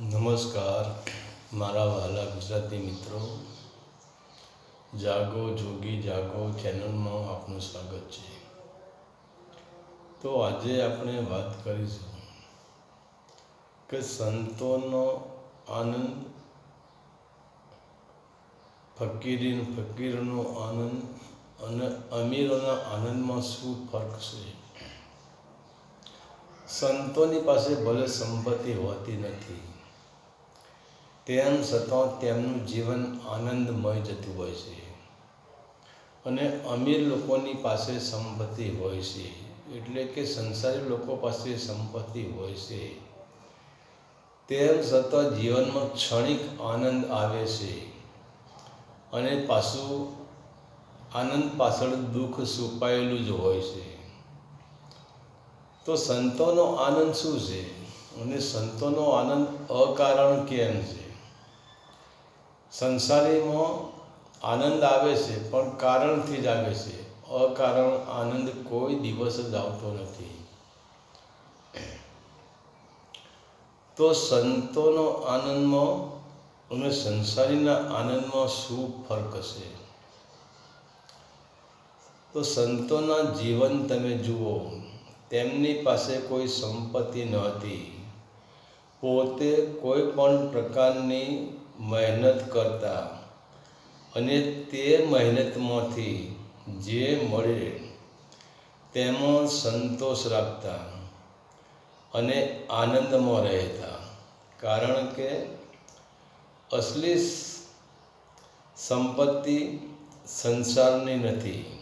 નમસ્કાર, મારા વહાલા ગુજરાતી મિત્રો. જાગો, જોગી, જાગો ચેનલમાં આપનું સ્વાગત છે. તો આજે આપણે વાત કરીશું કે સંતોનો આનંદ ફકીરી ફકીરનો આનંદ અને અમીરોના આનંદમાં શું ફરક છે? સંતોની પાસે ભલે સંપત્તિ હોતી નથી તેમ છતાં તેમનું જીવન આનંદમય જતું હોય છે. અને અમીર લોકોની પાસે સંપત્તિ હોય છે, એટલે કે સંસારી લોકો પાસે સંપત્તિ હોય છે. તેમ છતાં જીવનમાં ક્ષણિક આનંદ આવે છે અને પાછું આનંદ પાછળ દુઃખ છુપાયેલું જ હોય છે. તો સંતોનો આનંદ શું છે? અને સંતોનો આનંદ અકારણ કેમ છે? સંસારીમાં આનંદ આવે છે, પણ કારણથી જ આવે છે. અકારણ આનંદ કોઈ દિવસ જ આવતો નથી. તો સંતોનો આનંદમાં અને સંસારીના આનંદમાં શું ફરક છે તો સંતોના જીવન તમે જુઓ, તેમની પાસે કોઈ સંપત્તિ નહોતી પોતે કોઈ પણ પ્રકારની મહેનત કરતા અને તે મહેનતમાંથી જે મળે તેમાં સંતોષ રાખતા અને આનંદમાં રહેતા. કારણ કે અસલી સંપત્તિ સંસારની નથી.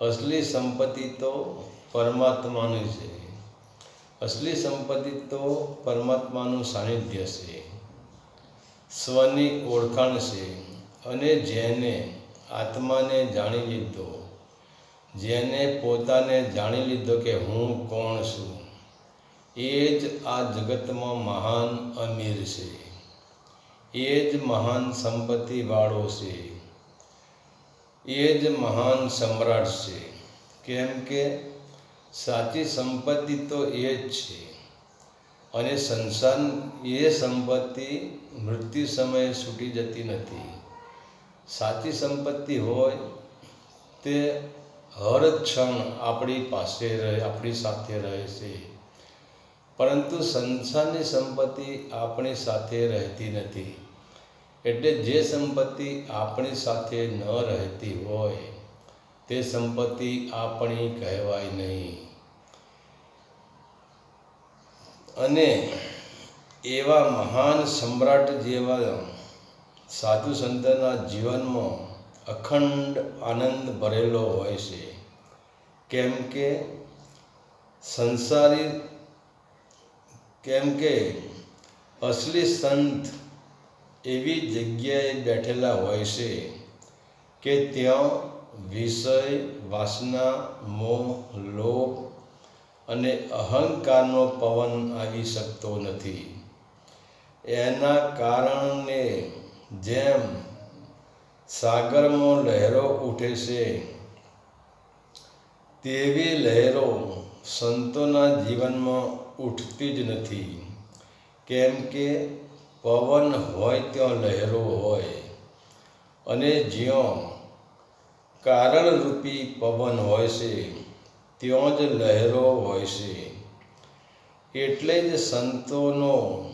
અસલી સંપત્તિ તો પરમાત્માની છે. અસલી સંપત્તિ તો પરમાત્માનું સાનિધ્ય છે. સ્વની ઓળખાણ છે અને જેને આત્માને જાણી લીધો. જેને પોતાને જાણી લીધો કે હું કોણ છું, એ જ આ જગતમાં મહાન અમીર છે. એ જ મહાન સંપત્તિવાળો છે. એ જ મહાન સમ્રાટ છે. કેમ કે સાચી સંપત્તિ તો એ જ છે. અને સંસાર એ સંપત્તિ મૃત્યુ સમયે છૂટી જતી નથી. સાચી સંપત્તિ હોય તે હર ક્ષણ આપણી પાસે રહે, આપણી સાથે રહે છે. પરંતુ સંસારની સંપત્તિ આપણી સાથે રહેતી નથી. એટલે જે સંપત્તિ આપણી સાથે ન રહેતી હોય, તે સંપત્તિ આપણી કહેવાય નહીં. અને એવા મહાન સમ્રાટ જેવા સાધુ સંતના જીવનમાં અખંડ આનંદ ભરેલો હોય છે. કેમ કે સંસારી, કેમ કે અસલી સંત એવી જગ્યાએ બેઠેલા હોય છે કે ત્યાં વિષય, વાસના, મોહ લોભ અને અહંકારનો પવન આવી શકતો નથી. એના કારણે જેમ સાગરમાં લહેરો ઉઠે છે, તેવી લહેરો સંતોના જીવનમાં ઉઠતી જ નથી. કેમ કે પવન હોય ત્યાં લહેરો હોય અને જ્યાં કારણરૂપી પવન હોય છે ત્યાં જ લહેરો હોય છે. એટલે જ સંતોનો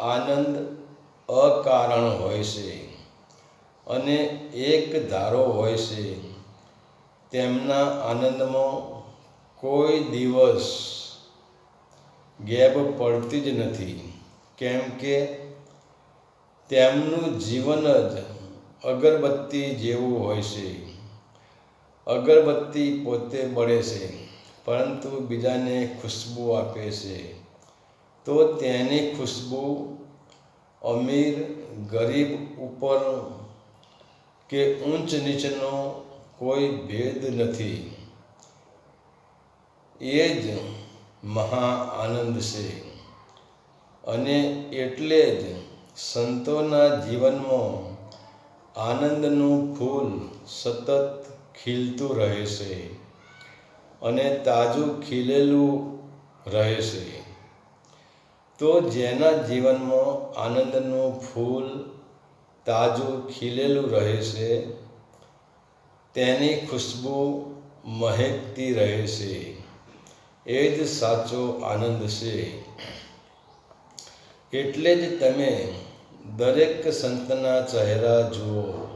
આનંદ અકારણ હોય છે અને એક ધારો હોય છે. તેમના આનંદમાં કોઈ દિવસ ગેપ પડતી જ નથી. કેમ કે તેમનું જીવન જ અગરબત્તી જેવું હોય છે. અગરબત્તી પોતે બળે છે, પરંતુ બીજાને ખુશ્બુ આપે છે. તો તેની ખુશ્બુ અમીર, ગરીબ ઉપર કે ઊંચ નીચનો કોઈ ભેદ નથી. એ જ મહા આનંદ છે. અને એટલે જ સંતોના જીવનમાં આનંદનું ફૂલ સતત ખીલતું રહે છે અને તાજું ખીલેલું રહે છે તો જેના જીવનમાં આનંદનું ફૂલ તાજું ખીલેલું રહે છે તેની ખુશ્બુ મહેકતી રહે છે એ જ સાચો આનંદ છે. એટલે જ તમે દરેક સંતના ચહેરા જુઓ.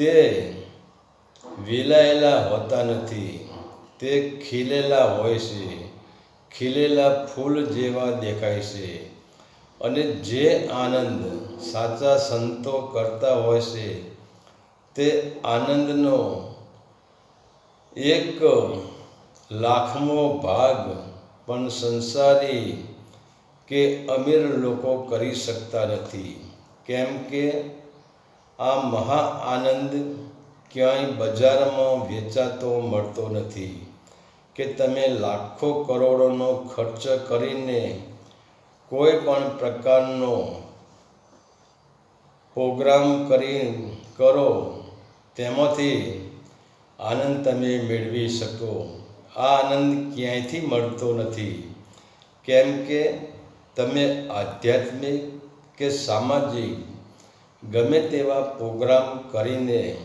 તે વિલાયેલા હોતા નથી. તે ખીલેલા હોય છે. ખીલેલા ફૂલ જેવા દેખાય છે. અને જે આનંદ સાચા સંતો કરતા હોય છે, તે આનંદનો એક લાખમો ભાગ પણ સંસારી કે અમીર લોકો કરી શકતા નથી. કેમ કે આ મહા આનંદ ક્યાંય બજારમાં વેચાતો મળતો નથી. કે તમે લાખો કરોડોનો ખર્ચ કરીને કોઈ પણ પ્રકારનો પ્રોગ્રામ કરી કરો, તેમાંથી આનંદ તમે મેળવી શકો. આ આનંદ ક્યાંયથી મળતો નથી? કેમ કે તમે આધ્યાત્મિક કે સામાજિક ગમે તેવા પ્રોગ્રામ કરીને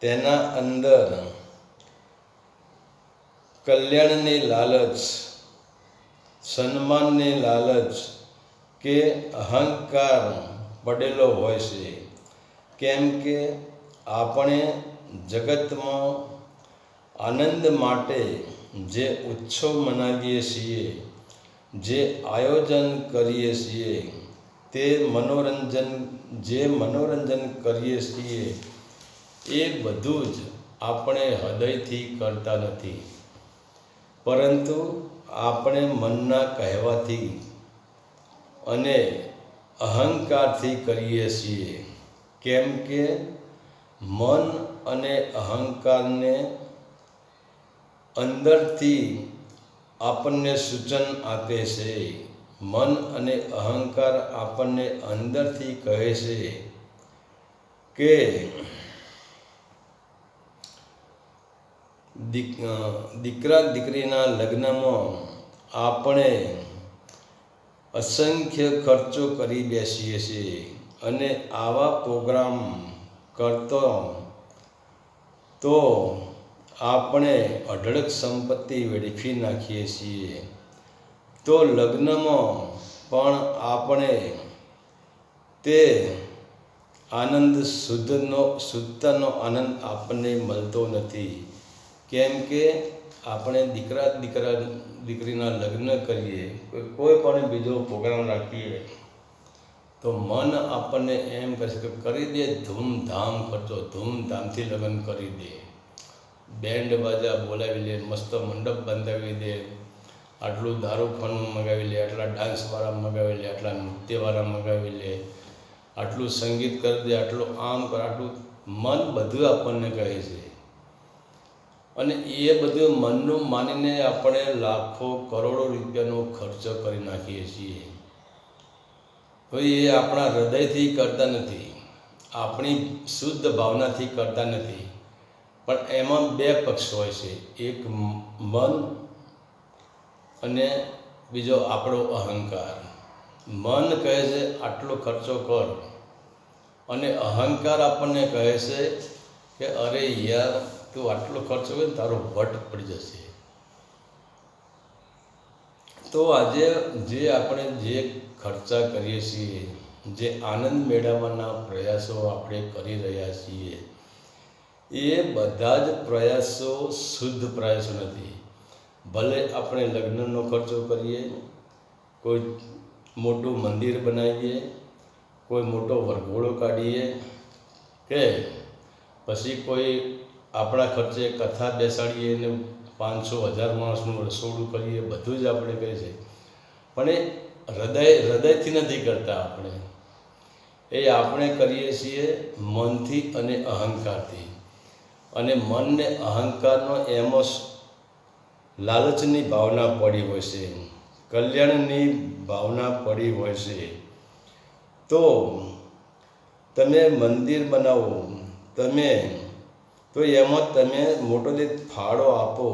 તેના અંદર કલ્યાણની લાલચ, સન્માનની લાલચ કે અહંકાર પડેલો હોય છે. કેમ કે આપણે જગતમાં આનંદ માટે જે ઉત્સવ મનાવીએ છીએ, જે આયોજન કરીએ છીએ તે મનોરંજન, જે મનોરંજન કરીએ છીએ, એ બધું જ આપણે હૃદયથી કરતા નથી. પરંતુ આપણે મનના કહેવાથી અને અહંકારથી કરીએ છીએ. કેમ કે મન અને અહંકારને અંદરથી આપણને સૂચન આપે છે. મન અને અહંકાર આપણને અંદરથી કહે છે કે દીકરા દીકરીના લગ્નમાં આપણે અસંખ્ય ખર્ચો કરી બેસીએ છીએ અને આવા પ્રોગ્રામ કરતો તો આપણે અઢળક સંપત્તિ વેડફી નાખીએ છીએ. તો લગ્નમાં પણ આપણે તે આનંદ શુદ્ધનો, શુદ્ધતાનો આનંદ આપણને મળતો નથી. કેમ કે આપણે દીકરા દીકરા, દીકરીના લગ્ન કરીએ, કોઈ પણ બીજો પ્રોગ્રામ રાખીએ, તો મન આપણને એમ કહેશે કે કરી દે, ધૂમધામ કરજો, ધૂમધામથી લગ્ન કરી દે. બેન્ડ બાજા બોલાવી લે, મસ્ત મંડપ બંધાવી દે આટલું દારૂખાનું મગાવી લે, આટલા ડાન્સવાળા મગાવી લે, આટલા નૃત્યવાળા મગાવી લે, આટલું સંગીત કરી દે, આટલું આમ કર, આટલું મન બધું આપણને કહે છે. અને એ બધું મનનું માનીને આપણે લાખો કરોડો રૂપિયાનો ખર્ચ કરી નાખીએ છીએ. તો એ આપણા હૃદયથી કરતા નથી, આપણી શુદ્ધ ભાવનાથી કરતા નથી. પણ એમાં બે પક્ષ હોય છે, એક મન અને બીજો આપણો અહંકાર. મન કહે છે, આટલો ખર્ચો કર. અને અહંકાર આપણને કહે છે કે, અરે યાર, તું આટલો ખર્ચો કરે તારો વટ પડી જશે. તો આજે જે આપણે જે ખર્ચા કરીએ છીએ, જે આનંદ મેળવવાના પ્રયાસો આપણે કરી રહ્યા છીએ, એ બધા જ પ્રયાસો શુદ્ધ પ્રયાસો નથી. ભલે આપણે લગ્નનો ખર્ચો કરીએ, કોઈ મોટું મંદિર બનાવીએ, કોઈ મોટો વરઘોડો કાઢીએ, કે પછી કોઈ આપણા ખર્ચે કથા બેસાડીએ ને પાંચસો હજાર માણસનું રસોડું કરીએ, બધું જ આપણે કહીએ છીએ પણ એ હૃદય, હૃદયથી નથી કરતા આપણે. એ આપણે કરીએ છીએ મનથી અને અહંકારથી. અને મનને અહંકારનો એમાં લાલચની ભાવના પડી હોય છે, કલ્યાણની ભાવના પડી હોય છે. તો તમે મંદિર બનાવો, તમે, તો એમાં તમે મોટો જે ફાળો આપો,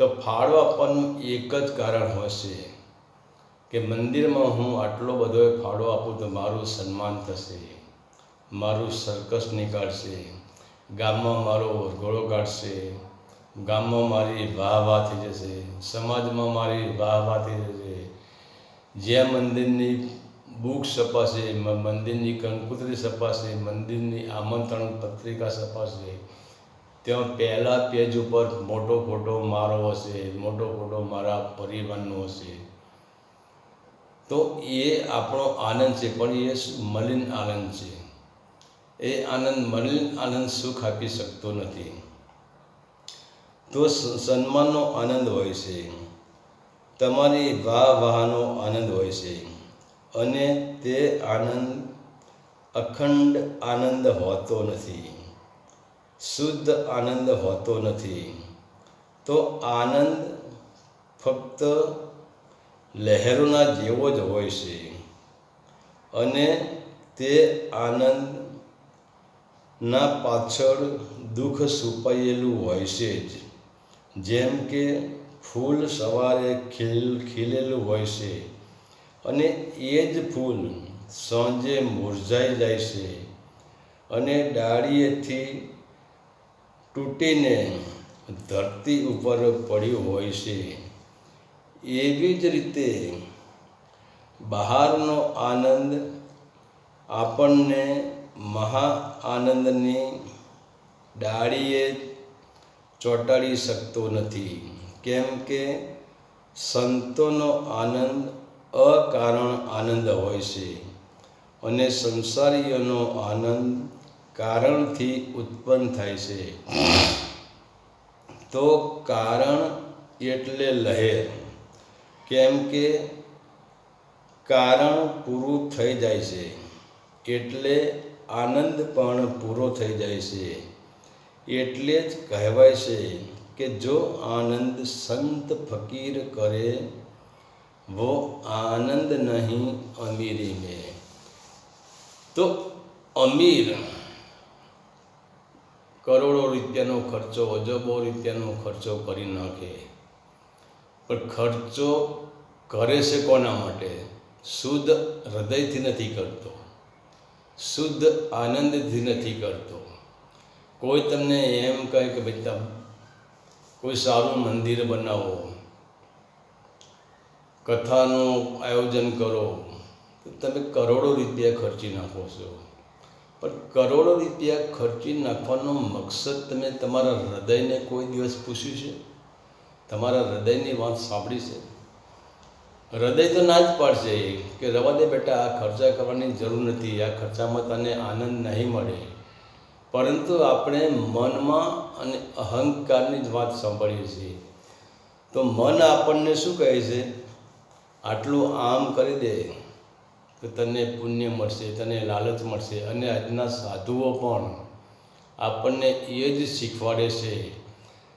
તો ફાળો આપવાનું એક જ કારણ હશે કે મંદિરમાં હું આટલો બધો ફાળો આપું તો મારું સન્માન થશે, મારું સર્કસ નીકાળશે, ગામમાં મારો ઘોડો કાઢશે ગામમાં મારી વાહ વાહ થઈ જશે, સમાજમાં મારી વાહ વાહ થઈ જશે. જ્યાં મંદિરની બુક છપાશે મંદિરની કંકુતરી છપાશે, મંદિરની આમંત્રણ પત્રિકા છપાશે, ત્યાં પહેલાં પેજ ઉપર મોટો ફોટો મારો હશે, મોટો ફોટો મારા પરિવારનો હશે. તો એ આપણો આનંદ છે, પણ એ મલિન આનંદ છે. એ આનંદ, મલિન આનંદ સુખ આપી શકતો નથી. તો સન્માનનો આનંદ હોય છે. તમારી વાહ વાહનો આનંદ હોય છે. અને તે આનંદ, અખંડ આનંદ હોતો નથી. શુદ્ધ આનંદ હોતો નથી. તો આનંદ ફક્ત લહેરોના જેવો જ હોય છે. અને તે આનંદના પાછળ દુઃખ છુપાયેલું હોય છે જ. જેમ કે ફૂલ સવારે ખીલ, ખીલેલું હોય છે અને એ જ ફૂલ સાંજે મુરઝાઈ જાય છે અને ડાળીએથી તૂટીને ધરતી ઉપર પડ્યું હોય છે. એવી જ રીતે બહારનો આનંદ આપણને મહા આનંદની ડાળીએ ચોંટાડી શકતો નથી. કેમ કે સંતોનો આનંદ અકારણ આનંદ હોય છે અને સંસારીઓનો આનંદ કારણથી ઉત્પન્ન થાય છે. તો કારણ એટલે લહેર. કેમ કે કારણ પૂરું થઈ જાય છે. એટલે આનંદ પણ પૂરો થઈ જાય છે. એટલે જ કહેવાય છે કે જો આનંદ સંત ફકીર કરે, વો આનંદ નહીં અમીરી મેં તો અમીર કરોડો રૂપિયાનો ખર્ચો, અજબો રૂપિયાનો ખર્ચો કરી નાખે. પણ ખર્ચો કરે છે કોના માટે? શુદ્ધ હૃદયથી નથી કરતો. શુદ્ધ આનંદથી નથી કરતો. કોઈ તમને એમ કહે કે ભાઈ કોઈ સારું મંદિર બનાવો, કથાનું આયોજન કરો, તો તમે કરોડો રૂપિયા ખર્ચી નાખો છો. પણ કરોડો રૂપિયા ખર્ચી નાખવાનો મકસદ તમે તમારા હૃદયને કોઈ દિવસ પૂછ્યું છે? તમારા હૃદયની વાત સાંભળી છે? હૃદય તો ના જ પાડશે કે રવા દે બેટા, આ ખર્ચા કરવાની જરૂર નથી, આ ખર્ચામાં તને આનંદ નહીં મળે. પરંતુ આપણે મનમાં અને અહંકારની જ વાત સાંભળીએ છીએ. તો મન આપણને શું કહે છે? આટલું આમ કરી દે તો તને પુણ્ય મળશે, તને લાલચ મળશે અને આજના સાધુઓ પણ આપણને એ જ શીખવાડે છે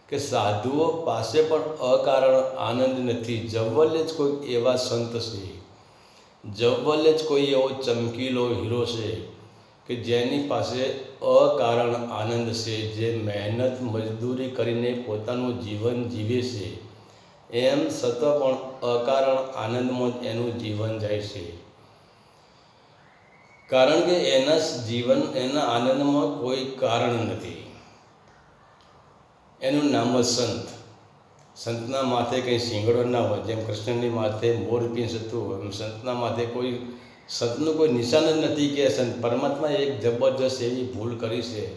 કે સાધુઓ પાસે પણ અકારણ આનંદ નથી. જવલ્લે જ કોઈ એવા સંત છે, જવલ્લે જ કોઈ એવો ચમકીલો હીરો છે કે જેની પાસે અકારણ આનંદ છે જે મહેનત મજદૂરી કરીને પોતાનું જીવન જીવે છે. એમ છતાં પણ અકારણ આનંદમાં એનું જીવન જાય છે. કારણ કે એના જીવન, એના આનંદમાં કોઈ કારણ નથી. એનું નામ જ સંત. સંતના માથે કંઈ શિંગડો ના હોય, જેમ કૃષ્ણની માથે મોરપીંછ હતું એમ સંતના માથે કોઈ સંતનું કોઈ નિશાન જ નથી કે સંત પરમાત્માએ એક જબરજસ્ત એવી ભૂલ કરી છે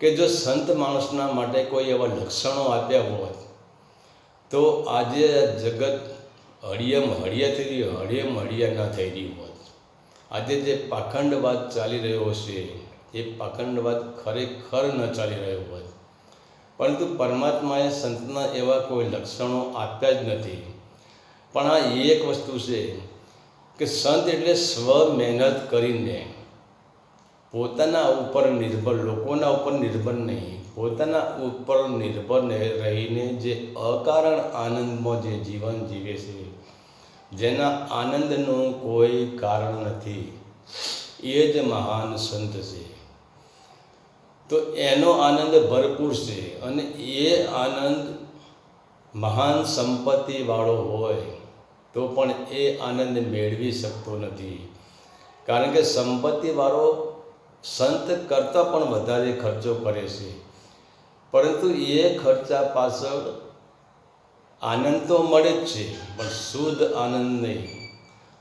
કે જો સંત માણસના માટે કોઈ એવા લક્ષણો આપ્યા હોત, તો આજે જગત હળિયમ હળિયા થઈ રહ્યું, હળિયમ હળિયા ના થઈ રહ્યું હોત. આજે જે પાખંડવાદ ચાલી રહ્યો છે એ પાખંડવાદ ખરેખર ન ચાલી રહ્યો હોત. પરંતુ પરમાત્માએ સંતના એવા કોઈ લક્ષણો આપ્યા જ નથી. પણ આ એક વસ્તુ છે કે સંત એટલે સ્વ મહેનત કરીને પોતાના ઉપર નિર્ભર, લોકોના ઉપર નિર્ભર નહીં, પોતાના ઉપર નિર્ભર રહીને જે અકારણ આનંદમાં જે જીવન જીવે છે, જેના આનંદનું કોઈ કારણ નથી, એ જ મહાન સંત છે. તો એનો આનંદ ભરપૂર છે અને એ આનંદ મહાન સંપત્તિવાળો હોય તો પણ એ આનંદ મેળવી શકતો નથી. કારણ કે સંપત્તિવાળો સંત કરતાં પણ વધારે ખર્ચો કરે છે. પરંતુ એ ખર્ચા પાછળ આનંદ તો મળે જ છે, પણ શુદ્ધ આનંદ નહીં.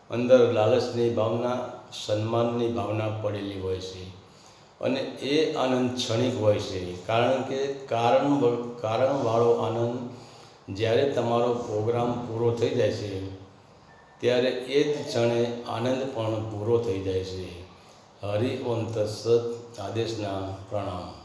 અંદર લાલચની ભાવના, સન્માનની ભાવના પડેલી હોય છે. અને એ આનંદ ક્ષણિક હોય છે, કારણ કે કારણ કારણવાળો આનંદ જ્યારે તમારો પ્રોગ્રામ પૂરો થઈ જાય છે ત્યારે એ જ ક્ષણે આનંદ પણ પૂરો થઈ જાય છે. હરિ ઓમ તત્સત આદેશના પ્રણામ.